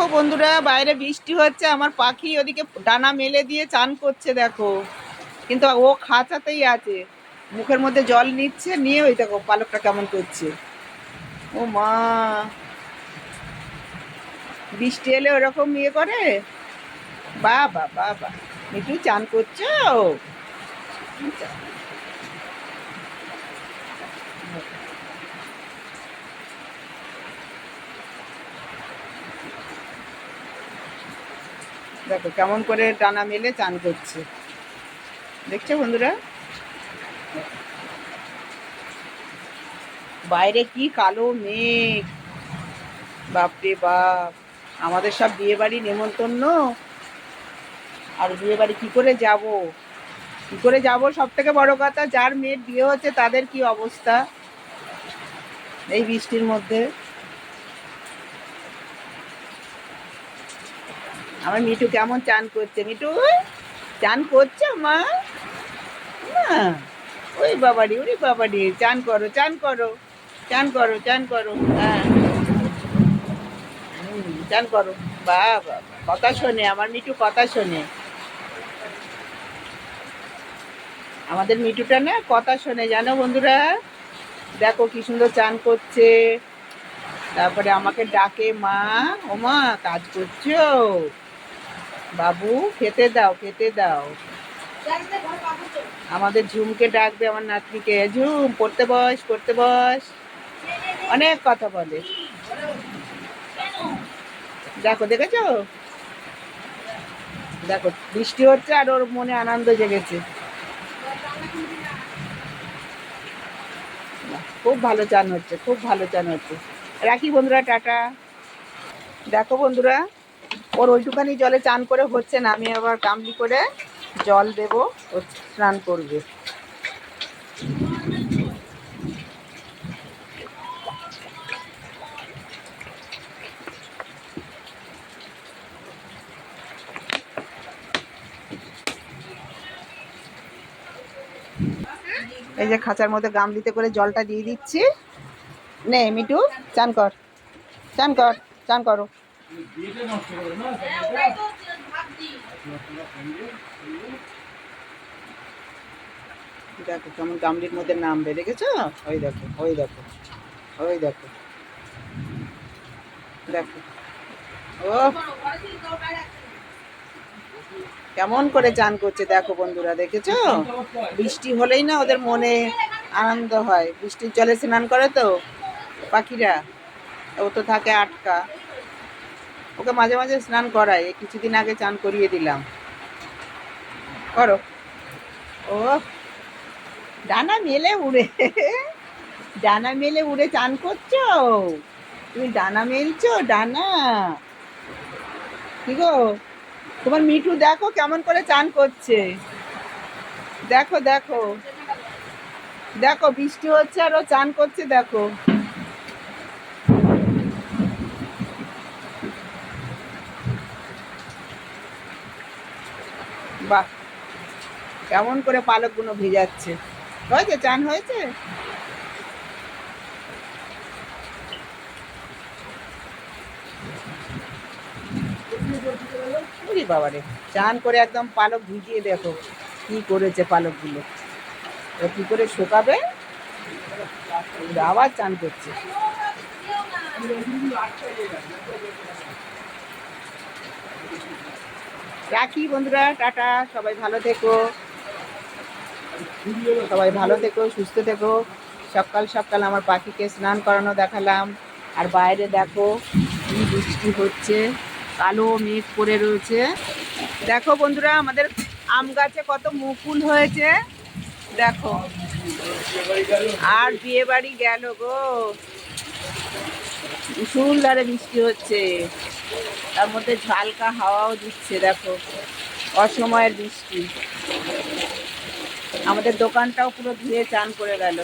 দেখো বন্ধুরা, বাইরে বৃষ্টি হচ্ছে, আমার পাখি ওদিকে ডানা মেলে দিয়ে চান করছে, দেখো। কিন্তু ও খাঁচাতেই আছে। মুখের মধ্যে জল নিচ্ছে, নিয়ে ওই দেখো পালকটা কেমন করছে। ও মা! বৃষ্টি এলে ওরকম ইয়ে করে? বাবা বাবা মিঠু, চান করছ? দেখো, কেমন করে টানা মেলে চান করছে। দেখছ বন্ধুরা? বাইরে কি কালো মেঘ। বাপরে বাপ, আমাদের সব বিয়ে বাড়ি নেমন্তন্ন। আর বিয়ে বাড়ি কি করে যাব? কি করে যাব সব থেকে বড় কথা? যার মেয়ের বিয়ে হচ্ছে তাদের কি অবস্থা? এই বৃষ্টির মধ্যে। আমার মিঠু কেমন চান করছে? মিঠু চান করছে মা। ওই বাবাডি ওরে বাবাডি চান করো চান করো চান করো চান করো হ্যাঁ। চান করো। বা, কথা শোনে আমার মিঠু কথা শোনে। আমাদের মিঠুটা না কথা শোনে জানো বন্ধুরা? দেখো কি সুন্দর চান করছে। তারপরে আমাকে ডাকে মা ও মা কাজ করছ? বাবু, খেতে দাও খেতে দাও। আমাদের ঝুমকে ডাকবে আমার নাতনিকে। ঝুম, পড়তে বস পড়তে বস। অনেক কথা বলে। দেখো, দেখেছ? দেখো, বৃষ্টি হচ্ছে আর ওর মনে আনন্দ জেগেছে। খুব ভালো চান হচ্ছে, খুব ভালো চান হচ্ছে। রাখি বন্ধুরা, টাটা। দেখো বন্ধুরা। ওর ওইটুখানি জলে চান করে হচ্ছে না, আমি আবার কামলি করে জল দেব, ও স্নান করবে। এই যে খাঁচার মধ্যে গামলিতে করে জলটা দিয়ে দিচ্ছি। নে মিটু চান কর চান কর, চান করো। দেখো কেমন গামলির মধ্যে নামবে দেখেছ? ওই দেখো ওই দেখো ওই দেখো। দেখো। ও কেমন করে চান করছে দেখো বন্ধুরা দেখেছ? বৃষ্টি হলেই না ওদের মনে আনন্দ হয়। বৃষ্টির জলে স্নান করে তো পাখিরা ও তো থাকে আটকা। ওকে মাঝে মাঝে স্নান করাই কিছুদিন আগে চান করিয়ে দিলাম। করো। ও, ডানা মেলে উড়ে। ডানা মেলে উড়ে চান করছ? তুমি ডানা মেলছো? ডানা। কি গো? তোমার মিঠু দেখো কেমন করে চান করছে। দেখো দেখো। দেখো, বৃষ্টি হচ্ছে আর ও চান করছে, দেখো। বাহ। কেমন করে পালকগুলো ভিজাচ্ছে। হয়েছে? চান হয়েছে? উরি বাবারে চান করে একদম পালক ভিজিয়ে দেখো কি করেছে পালকগুলো। ও কি করে শুকাবে? আবার চান করছে। রাখি বন্ধুরা, টাটা, সবাই ভালো থেকো। সবাই ভালো থেকো, সুস্থ থেকো। সকাল সকাল আমার পাখিকে স্নান করানো দেখালাম। আর বাইরে দেখো কি বৃষ্টি হচ্ছে, কালো মেঘ পড়ে রয়েছে। দেখো বন্ধুরা, আমাদের আম গাছে কত মুকুল হয়েছে। দেখো। আর বিয়ে বাড়ি গেল গো। মুসুলধারে বৃষ্টি হচ্ছে। তার মধ্যে ঝালকা হাওয়াও দিচ্ছে, দেখো। অসময়ের বৃষ্টি। আমাদের দোকানটাও পুরো ধুয়ে চান করে গেল।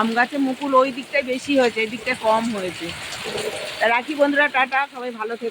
আম গাছে মুকুল ওই দিকটায় বেশি হয়েছে, এই দিকটায় কম হয়েছে। রাখি বন্ধুরা, টাটা, সবাই ভালো থেকো।